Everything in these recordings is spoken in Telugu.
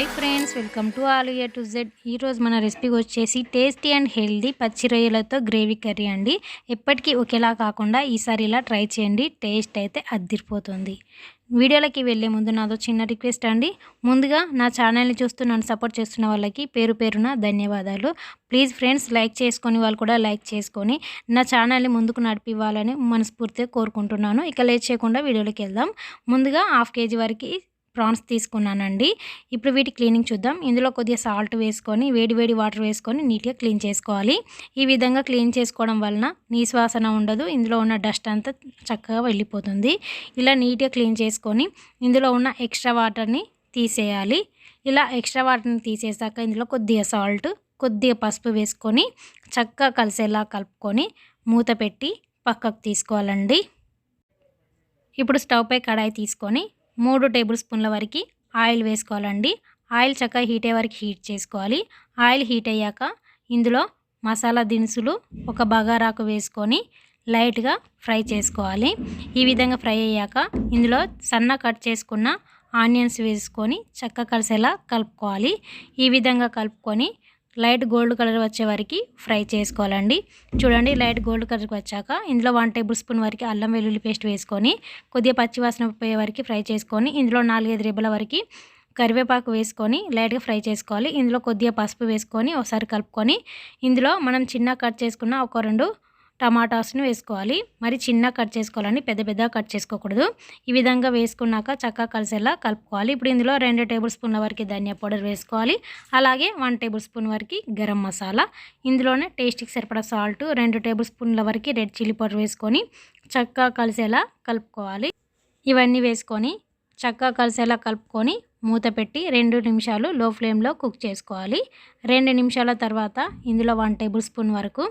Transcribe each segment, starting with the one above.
Hi friends welcome to Aliya to Z ఈరోజు మన రెసిపీ వచ్చేసి టేస్టీ అండ్ హెల్దీ పచ్చి రొయ్యలతో గ్రేవీ కర్రీ అండి. ఎప్పటికీ ఒకేలా కాకుండా ఈసారి ఇలా ట్రై చేయండి టేస్ట్ అయితే అద్దిరిపోతుంది. వీడియోలకి వెళ్ళే ముందు నాదో చిన్న రిక్వెస్ట్ అండి. ముందుగా నా ఛానల్ని చూస్తూ నన్ను సపోర్ట్ చేస్తున్న వాళ్ళకి పేరు పేరున ధన్యవాదాలు. ప్లీజ్ ఫ్రెండ్స్ లైక్ చేసుకొని వాళ్ళు కూడా లైక్ చేసుకొని నా ఛానల్ని ముందుకు నడిపివ్వాలని మనస్ఫూర్తిగా కోరుకుంటున్నాను. ఇక లేట్ చేయకుండా వీడియోలోకి వెళ్దాం. ముందుగా హాఫ్ కేజీ వరకు ప్రాన్స్ తీసుకున్నానండి. ఇప్పుడు వీటి క్లీనింగ్ చూద్దాం. ఇందులో కొద్దిగా సాల్ట్ వేసుకొని వేడి వేడి వాటర్ వేసుకొని నీట్గా క్లీన్ చేసుకోవాలి. ఈ విధంగా క్లీన్ చేసుకోవడం వలన నీశ్వాసన ఉండదు. ఇందులో ఉన్న డస్ట్ అంతా చక్కగా వెళ్ళిపోతుంది. ఇలా నీట్గా క్లీన్ చేసుకొని ఇందులో ఉన్న ఎక్స్ట్రా వాటర్ని తీసేయాలి. ఇలా ఎక్స్ట్రా వాటర్ని తీసేసాక ఇందులో కొద్దిగా సాల్ట్ కొద్దిగా పసుపు వేసుకొని చక్కగా కలిసేలా కలుపుకొని మూత పెట్టి పక్కకు తీసుకోవాలండి. ఇప్పుడు స్టవ్ పై కడాయి తీసుకొని మూడు టేబుల్ స్పూన్ల వరకు ఆయిల్ వేసుకోవాలండి. ఆయిల్ చక్కగా హీట్ అయ్యే వరకు హీట్ చేసుకోవాలి. ఆయిల్ హీట్ అయ్యాక ఇందులో మసాలా దినుసులు ఒక బగారాకు వేసుకొని లైట్గా ఫ్రై చేసుకోవాలి. ఈ విధంగా ఫ్రై అయ్యాక ఇందులో సన్న కట్ చేసుకున్న ఆనియన్స్ వేసుకొని చక్క కలిసేలా కలుపుకోవాలి. ఈ విధంగా కలుపుకొని లైట్ గోల్డ్ కలర్ వచ్చే వరకు ఫ్రై చేసుకోవాలండి. చూడండి లైట్ గోల్డ్ కలర్కి వచ్చాక ఇందులో వన్ టేబుల్ స్పూన్ వరకు అల్లం వెల్లుల్లి పేస్ట్ వేసుకొని కొద్దిగా పచ్చివాసన పోయే వరకు ఫ్రై చేసుకొని ఇందులో నాలుగైదు రిబ్బల వరకు కరివేపాకు వేసుకొని లైట్గా ఫ్రై చేసుకోవాలి. ఇందులో కొద్దిగా పసుపు వేసుకొని ఒకసారి కలుపుకొని ఇందులో మనం చిన్న కట్ చేసుకున్న ఒక రెండు టమాటాస్ని వేసుకోవాలి. మరి చిన్న కట్ చేసుకోవాలని పెద్ద పెద్ద కట్ చేసుకోకూడదు. ఈ విధంగా వేసుకున్నాక చక్కగా కలిసేలా కలుపుకోవాలి. ఇప్పుడు ఇందులో రెండు టేబుల్ స్పూన్ల వరకు ధనియా పౌడర్ వేసుకోవాలి. అలాగే వన్ టేబుల్ స్పూన్ వరకు గరం మసాలా. ఇందులోనే టేస్ట్కి సరిపడా సాల్ట్ రెండు టేబుల్ స్పూన్ల వరకు రెడ్ చిల్లీ పౌడర్ వేసుకొని చక్కగా కలిసేలా కలుపుకోవాలి. ఇవన్నీ వేసుకొని చక్కగా కలిసేలా కలుపుకొని మూత పెట్టి రెండు నిమిషాలు లో ఫ్లేమ్లో కుక్ చేసుకోవాలి. రెండు నిమిషాల తర్వాత ఇందులో వన్ టేబుల్ స్పూన్ వరకు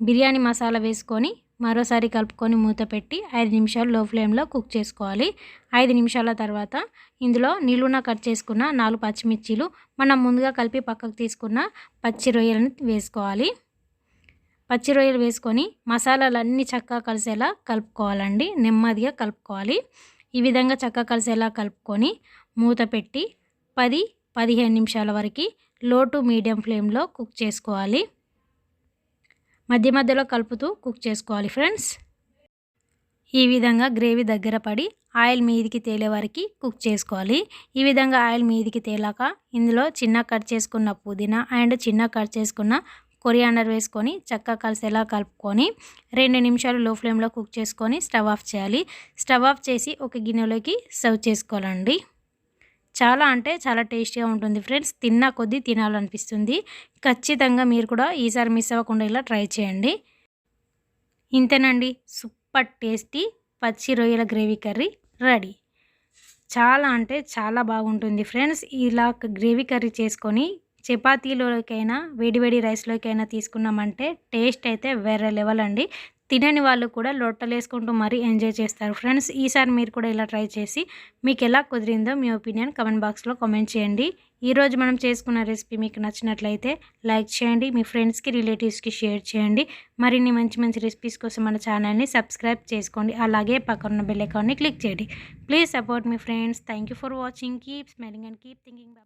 బిర్యానీ మసాలా వేసుకొని మరోసారి కలుపుకొని మూత పెట్టి ఐదు నిమిషాలు లో ఫ్లేమ్లో కుక్ చేసుకోవాలి. ఐదు నిమిషాల తర్వాత ఇందులో నిలువున కట్ చేసుకున్న నాలుగు పచ్చిమిర్చీలు మనం ముందుగా కలిపి పక్కకు తీసుకున్న పచ్చి రొయ్యలను వేసుకోవాలి. పచ్చి రొయ్యలు వేసుకొని మసాలాలన్నీ చక్కగా కలిసేలా కలుపుకోవాలండి. నెమ్మదిగా కలుపుకోవాలి. ఈ విధంగా చక్కగా కలిసేలా కలుపుకొని మూత పెట్టి పది పదిహేను నిమిషాల వరకు లో టు మీడియం ఫ్లేమ్లో కుక్ చేసుకోవాలి. మధ్య మధ్యలో కలుపుతూ కుక్ చేసుకోవాలి ఫ్రెండ్స్. ఈ విధంగా గ్రేవీ దగ్గర పడి ఆయిల్ మీదికి తేలే వరకు కుక్ చేసుకోవాలి. ఈ విధంగా ఆయిల్ మీదికి తేలాక ఇందులో చిన్న కట్ చేసుకున్న పుదీనా అండ్ చిన్న కట్ చేసుకున్న కొరియాండర్ వేసుకొని చక్కగా కలిసేలా కలుపుకొని రెండు నిమిషాలు లో ఫ్లేమ్లో కుక్ చేసుకొని స్టవ్ ఆఫ్ చేయాలి. స్టవ్ ఆఫ్ చేసి ఒక గిన్నెలోకి సర్వ్ చేసుకోవాలండి. చాలా అంటే చాలా టేస్టీగా ఉంటుంది ఫ్రెండ్స్. తిన్న కొద్దీ తినాలనిపిస్తుంది. ఖచ్చితంగా మీరు కూడా ఈసారి మిస్ అవ్వకుండా ఇలా ట్రై చేయండి. ఇంతేనండి. సూపర్ టేస్టీ పచ్చి రొయ్యల గ్రేవీ కర్రీ రెడీ. చాలా అంటే చాలా బాగుంటుంది ఫ్రెండ్స్. ఇలా గ్రేవీ కర్రీ చేసుకొని చపాతీలోకైనా వేడివేడి రైస్లోకైనా తీసుకున్నామంటే టేస్ట్ అయితే వేరే లెవెల్ అండి. తినని వాళ్ళు కూడా లోటలు వేసుకుంటూ మరీ ఎంజాయ్ చేస్తారు. ఫ్రెండ్స్ ఈసారి మీరు కూడా ఇలా ట్రై చేసి మీకు ఎలా కుదిరిందో మీ ఒపీనియన్ కమెంట్ బాక్స్లో కామెంట్ చేయండి. ఈరోజు మనం చేసుకున్న రెసిపీ మీకు నచ్చినట్లయితే లైక్ చేయండి మీ ఫ్రెండ్స్కి రిలేటివ్స్కి షేర్ చేయండి. మరిన్ని మంచి మంచి రెసిపీస్ కోసం మన ఛానల్ని సబ్స్క్రైబ్ చేసుకోండి. అలాగే పక్కన బెల్ ఐకాన్ని క్లిక్ చేయండి. Please support me friends. Thank for watching. Keep smiling and keep thinking. Baba